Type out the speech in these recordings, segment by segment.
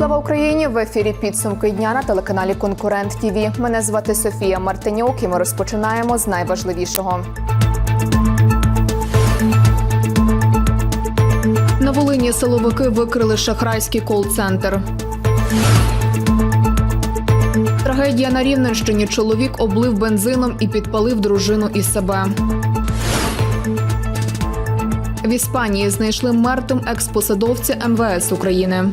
Слава Україні! В ефірі підсумки дня на телеканалі Конкурент ТІВІ. Мене звати Софія Мартинюк, і ми розпочинаємо з найважливішого. На Волині силовики викрили шахрайський кол-центр. Трагедія на Рівненщині. Чоловік облив бензином і підпалив дружину і себе. В Іспанії знайшли мертвим експосадовця МВС України.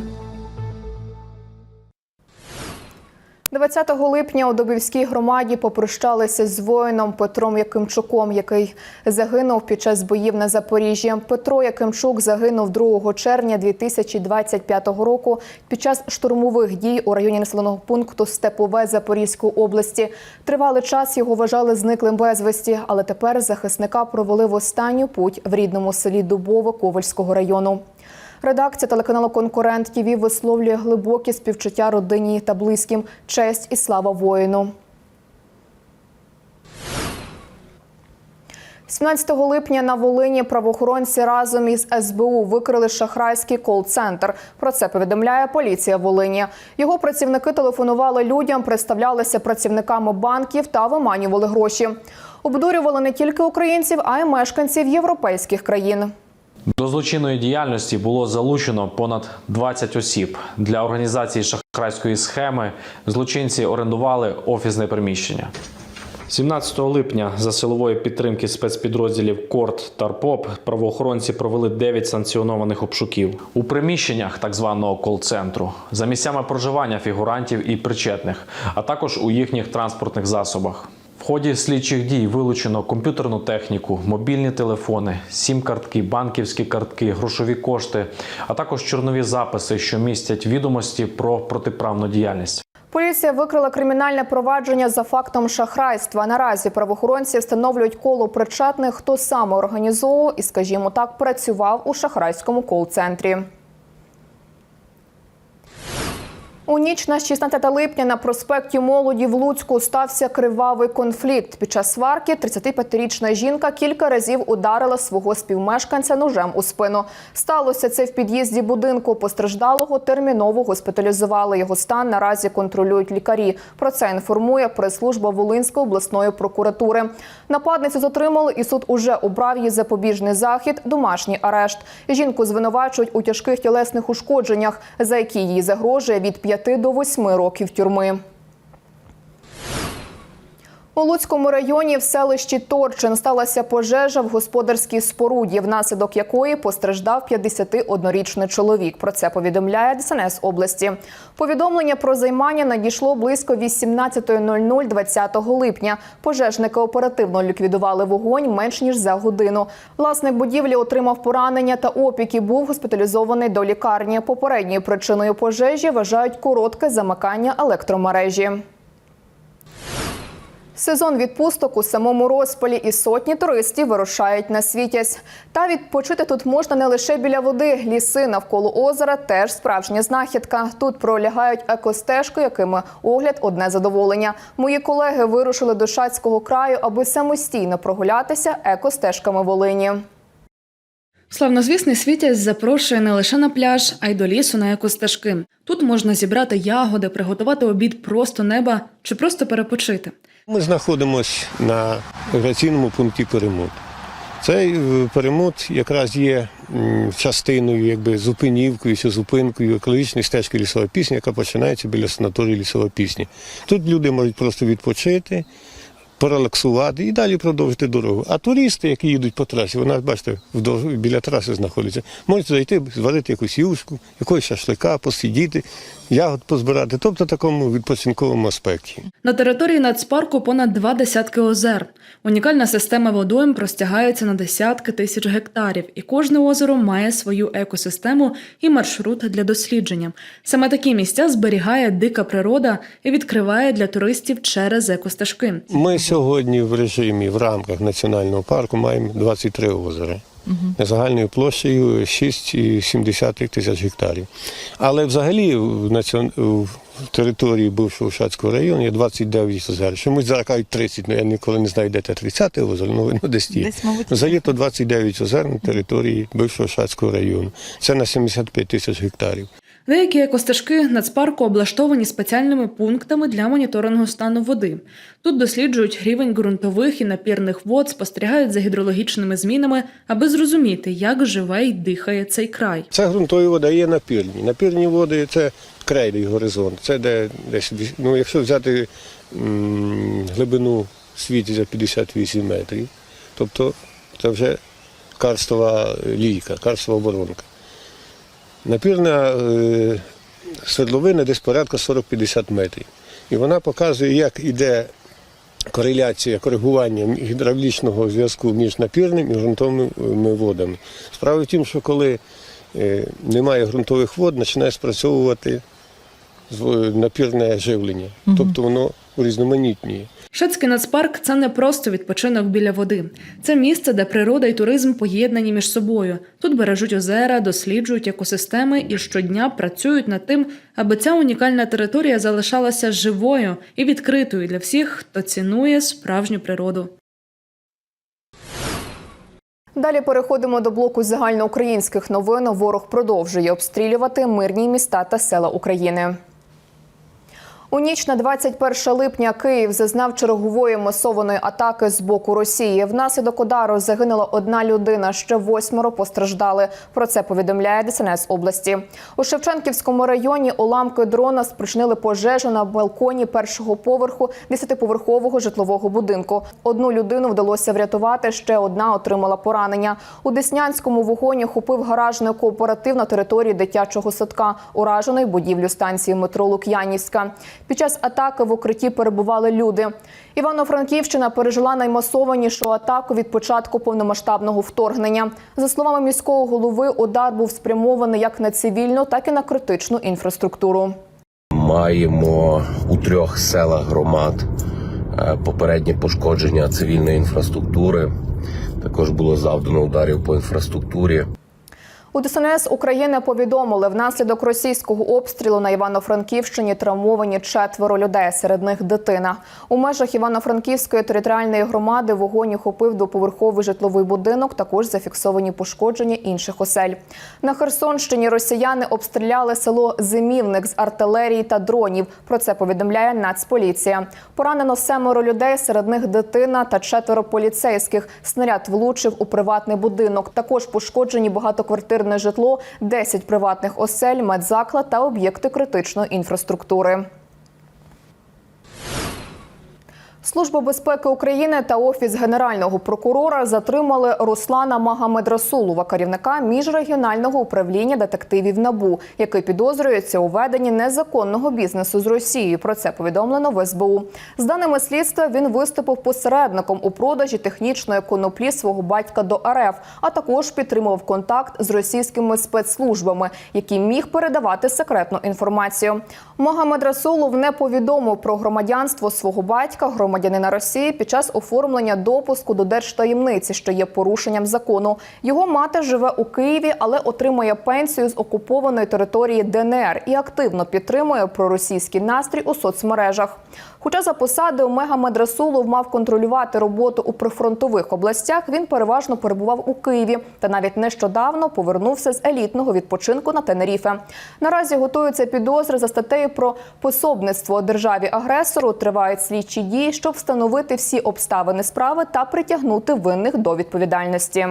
20 липня у Добівській громаді попрощалися з воїном Петром Якимчуком, який загинув під час боїв на Запоріжжі. Петро Якимчук загинув 2 червня 2025 року під час штурмових дій у районі населеного пункту Степове Запорізької області. Тривалий час його вважали зниклим безвісті, але тепер захисника провели в останню путь в рідному селі Дубове Ковальського району. Редакція телеканалу Конкурент ТІВІ висловлює глибокі співчуття родині та близьким, честь і слава воїну. 17 липня на Волині правоохоронці разом із СБУ викрили шахрайський кол-центр. Про це повідомляє поліція Волині. Його працівники телефонували людям, представлялися працівниками банків та виманювали гроші. Обдурювали не тільки українців, а й мешканців європейських країн. До злочинної діяльності було залучено понад 20 осіб. Для організації шахрайської схеми злочинці орендували офісне приміщення. 17 липня за силової підтримки спецпідрозділів Корт та РПОП правоохоронці провели 9 санкціонованих обшуків у приміщеннях так званого кол-центру за місцями проживання фігурантів і причетних, а також у їхніх транспортних засобах. Ході слідчих дій вилучено комп'ютерну техніку, мобільні телефони, сім-картки, банківські картки, грошові кошти, а також чорнові записи, що містять відомості про протиправну діяльність. Поліція викрила кримінальне провадження за фактом шахрайства. Наразі правоохоронці встановлюють коло причетних, хто саме організовував і, скажімо так, працював у шахрайському кол-центрі. У ніч на 16 липня на проспекті Молоді в Луцьку стався кривавий конфлікт. Під час сварки 35-річна жінка кілька разів ударила свого співмешканця ножем у спину. Сталося це в під'їзді будинку. Постраждалого терміново госпіталізували. Його стан наразі контролюють лікарі. Про це інформує прес-служба Волинської обласної прокуратури. Нападницю затримали, і суд уже обрав її запобіжний захід, домашній арешт. Жінку звинувачують у тяжких тілесних ушкодженнях, за які їй загрожує від 5 до 8 років тюрми. У Луцькому районі в селищі Торчин сталася пожежа в господарській споруді, внаслідок якої постраждав 51-річний чоловік. Про це повідомляє ДСНС області. Повідомлення про займання надійшло близько 18.00 20 липня. Пожежники оперативно ліквідували вогонь менш ніж за годину. Власник будівлі отримав поранення та опіки. Був госпіталізований до лікарні. Попередньою причиною пожежі вважають коротке замикання електромережі. Сезон відпусток у самому розпалі і сотні туристів вирушають на світязь. Та відпочити тут можна не лише біля води. Ліси навколо озера теж справжня знахідка. Тут пролягають екостежки, якими огляд одне задоволення. Мої колеги вирушили до Шацького краю, аби самостійно прогулятися екостежками Волині. Славнозвісний світязь запрошує не лише на пляж, а й до лісу на екостежки. Тут можна зібрати ягоди, приготувати обід просто неба чи просто перепочити. Ми знаходимося на граційному пункті перемот. Цей перемот якраз є частиною, якби зупинівкою зупинкою екологічної стежки лісова пісня, яка починається біля санаторії лісова пісні. Тут люди можуть просто відпочити, порелаксувати і далі продовжити дорогу. А туристи, які їдуть по трасі, вона, бачите, вдовж біля траси знаходиться, можуть зайти, зварити якусь юшку, якогось шашлика, посидіти, ягод позбирати, тобто в такому відпочинковому аспекті. На території нацпарку понад два десятки озер. Унікальна система водойм простягається на десятки тисяч гектарів, і кожне озеро має свою екосистему і маршрут для дослідження. Саме такі місця зберігає дика природа і відкриває для туристів через екостежки. Ми сьогодні в режимі в рамках національного парку маємо 23 озера. Загальною площею 6,7 тисяч гектарів. Але взагалі в, націон... в території бившого Шацького району є 29 озер. Чомусь зараз кажуть 30, ну я ніколи не знаю, де те 30 озеро, ну, ну десь є. Взагалі то 29 озер на території бившого Шацького району. Це на 75 тисяч гектарів. Деякі екостежки нацпарку облаштовані спеціальними пунктами для моніторингу стану води. Тут досліджують рівень ґрунтових і напірних вод, спостерігають за гідрологічними змінами, аби зрозуміти, як живе й дихає цей край. Це ґрунтові вода, є напірні. Напірні води це крейний горизонт. Це де десь, ну, якщо взяти глибину світі за 58 метрів, тобто це вже карстова лійка, карстова воронка. Напірна е, свердловина десь порядка 40-50 метрів. І вона показує, як іде кореляція, коригування гідравлічного зв'язку між напірним і ґрунтовими водами. Справа в тім, що коли е, немає ґрунтових вод, починає спрацьовувати напірне живлення. Тобто воно урізноманітнює. Шацький нацпарк це не просто відпочинок біля води. Це місце, де природа і туризм поєднані між собою. Тут бережуть озера, досліджують екосистеми і щодня працюють над тим, аби ця унікальна територія залишалася живою і відкритою для всіх, хто цінує справжню природу. Далі переходимо до блоку загальноукраїнських новин. Ворог продовжує обстрілювати мирні міста та села України. У ніч на 21 липня Київ зазнав чергової масованої атаки з боку Росії. Внаслідок удару загинула одна людина, ще восьмеро постраждали. Про це повідомляє ДСНС області. У Шевченківському районі уламки дрона спричинили пожежу на балконі першого поверху 10-поверхового житлового будинку. Одну людину вдалося врятувати, ще одна отримала поранення. У Деснянському вогонь охопив гаражний кооператив на території дитячого садка, ураженої будівлю станції метро Лук'янівська. Під час атаки в укритті перебували люди. Івано-Франківщина пережила наймасованішу атаку від початку повномасштабного вторгнення. За словами міського голови, удар був спрямований як на цивільну, так і на критичну інфраструктуру. Маємо у трьох селах громад е, попереднє пошкодження цивільної інфраструктури. Також було завдано ударів по інфраструктурі. У ДСНС України повідомили, внаслідок російського обстрілу на Івано-Франківщині травмовані четверо людей, серед них дитина. У межах Івано-Франківської територіальної громади вогонь охопив двоповерховий житловий будинок. Також зафіксовані пошкодження інших осель. На Херсонщині росіяни обстріляли село Зимівник з артилерії та дронів. Про це повідомляє Нацполіція. Поранено семеро людей, серед них дитина та четверо поліцейських. Снаряд влучив у приватний будинок. Також пошкоджені багатоквартирне житло, 10 приватних осель, медзаклад та об'єкти критичної інфраструктури. Служба безпеки України та офіс генерального прокурора затримали Руслана Магамедрасулова, керівника міжрегіонального управління детективів НАБУ, який підозрюється у веденні незаконного бізнесу з Росією. Про це повідомлено в СБУ. З даними слідства, він виступив посередником у продажі технічної коноплі свого батька до РФ, а також підтримував контакт з російськими спецслужбами, які міг передавати секретну інформацію. Магомед Расулов не повідомив про громадянство свого батька, громадянина Росії, під час оформлення допуску до держтаємниці, що є порушенням закону. Його мати живе у Києві, але отримує пенсію з окупованої території ДНР і активно підтримує проросійський настрій у соцмережах. Хоча за посадою Мегамед Расулов мав контролювати роботу у прифронтових областях, він переважно перебував у Києві та навіть нещодавно повернувся з елітного відпочинку на Тенеріфе. Наразі готуються підозри за статтею про пособництво державі агресору. Тривають слідчі дії, щоб встановити всі обставини справи та притягнути винних до відповідальності.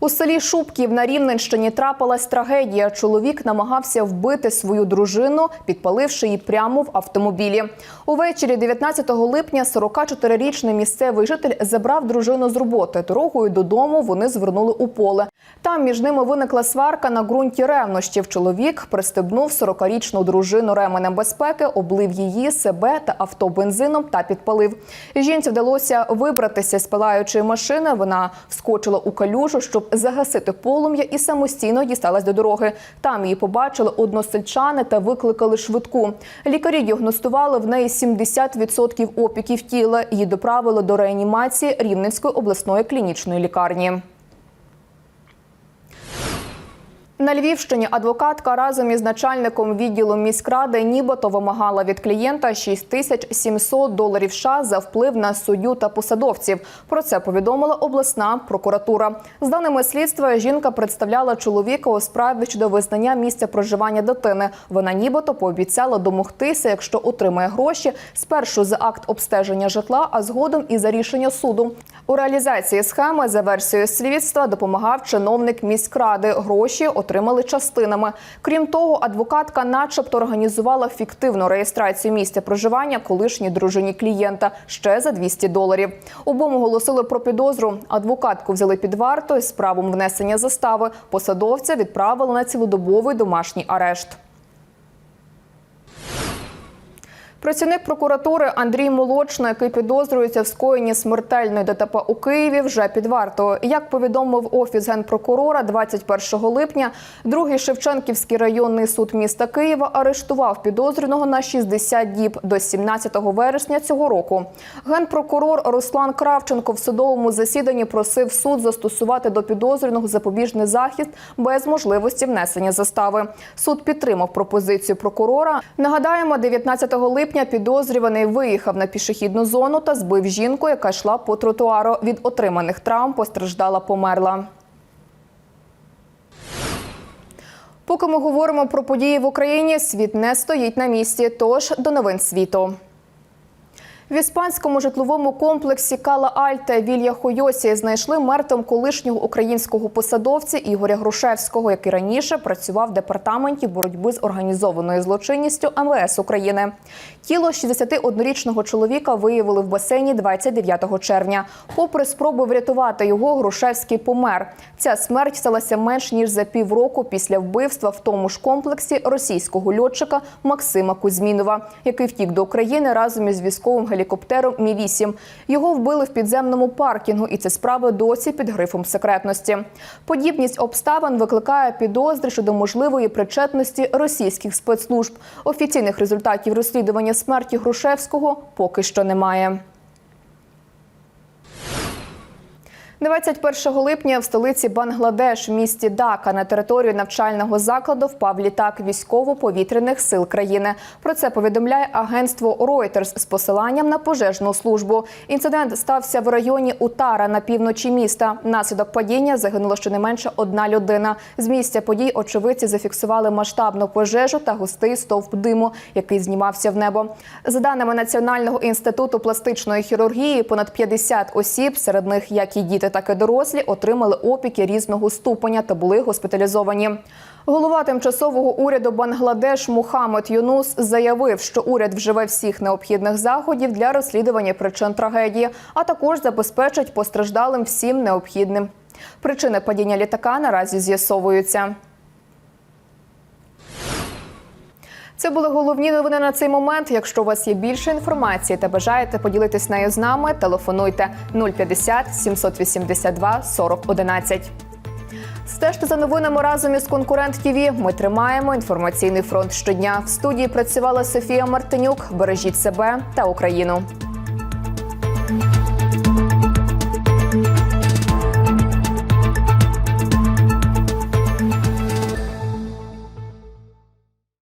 У селі Шубків на Рівненщині трапилась трагедія. Чоловік намагався вбити свою дружину, підпаливши її прямо в автомобілі. Увечері 19 липня 44-річний місцевий житель забрав дружину з роботи. Дорогою додому вони звернули у поле. Там між ними виникла сварка на ґрунті ревнощів. Чоловік пристебнув 40-річну дружину ременем безпеки, облив її, себе та авто бензином та підпалив. Жінці вдалося вибратися з палаючої машини. Вона вскочила у калюжу, щоб загасити полум'я і самостійно дісталась до дороги. Там її побачили односельчани та викликали швидку. Лікарі діагностували в неї 70% опіків тіла. Її доправили до реанімації Рівненської обласної клінічної лікарні. На Львівщині адвокатка разом із начальником відділу міськради нібито вимагала від клієнта 6700 доларів США за вплив на суддю та посадовців. Про це повідомила обласна прокуратура. З даними слідства, жінка представляла чоловіка у справі щодо визнання місця проживання дитини. Вона нібито пообіцяла домогтися, якщо отримає гроші, спершу за акт обстеження житла, а згодом і за рішення суду. У реалізації схеми за версією слідства допомагав чиновник міськради. Гроші отримали частинами. Крім того, адвокатка, начебто, організувала фіктивну реєстрацію місця проживання колишній дружині клієнта ще за 200 доларів. Обом оголосили про підозру. Адвокатку взяли під варту з правом внесення застави. Посадовця відправили на цілодобовий домашній арешт. Працівник прокуратури Андрій Молочно, який підозрюється в скоєнні смертельної ДТП у Києві, вже під вартою. Як повідомив офіс генпрокурора, 21 липня другий Шевченківський районний суд міста Києва арештував підозрюваного на 60 діб до 17 вересня цього року. Генпрокурор Руслан Кравченко в судовому засіданні просив суд застосувати до підозрюваного запобіжний захист без можливості внесення застави. Суд підтримав пропозицію прокурора. Нагадаємо, 19 липня підозрюваний виїхав на пішохідну зону та збив жінку, яка йшла по тротуару. Від отриманих травм постраждала померла. Поки ми говоримо про події в Україні, світ не стоїть на місці. Тож до новин світу. В іспанському житловому комплексі Кала Альте Вілья Хойосі знайшли мертвим колишнього українського посадовця Ігоря Грушевського, який раніше працював в департаменті боротьби з організованою злочинністю МВС України. Тіло 61-річного чоловіка виявили в басейні 29 червня. Попри спроби врятувати його, Грушевський помер. Ця смерть сталася менш ніж за півроку після вбивства в тому ж комплексі російського льотчика Максима Кузьмінова, який втік до України разом із військовим гелікоптером Мі 8 Його вбили в підземному паркінгу, і це справа досі під грифом секретності. Подібність обставин викликає підозри щодо можливої причетності російських спецслужб. Офіційних результатів розслідування смерті Грушевського поки що немає. 21 липня в столиці Бангладеш, в місті Дака, на територію навчального закладу впав літак військово-повітряних сил країни. Про це повідомляє агентство Reuters з посиланням на пожежну службу. Інцидент стався в районі Утара на півночі міста. Наслідок падіння загинула щонайменше одна людина. З місця подій очевидці зафіксували масштабну пожежу та густий стовп диму, який знімався в небо. За даними Національного інституту пластичної хірургії, понад 50 осіб, серед них як і діти, так і дорослі, отримали опіки різного ступеня та були госпіталізовані. Голова тимчасового уряду Бангладеш Мухаммед Юнус заявив, що уряд вживе всіх необхідних заходів для розслідування причин трагедії, а також забезпечить постраждалим всім необхідним. Причини падіння літака наразі з'ясовуються. Це були головні новини на цей момент. Якщо у вас є більше інформації та бажаєте поділитись нею з нами, телефонуйте 050 782 40 11. Стежте за новинами разом із конкурент ТІВІ. Ми тримаємо інформаційний фронт щодня. В студії працювала Софія Мартинюк. Бережіть себе та Україну.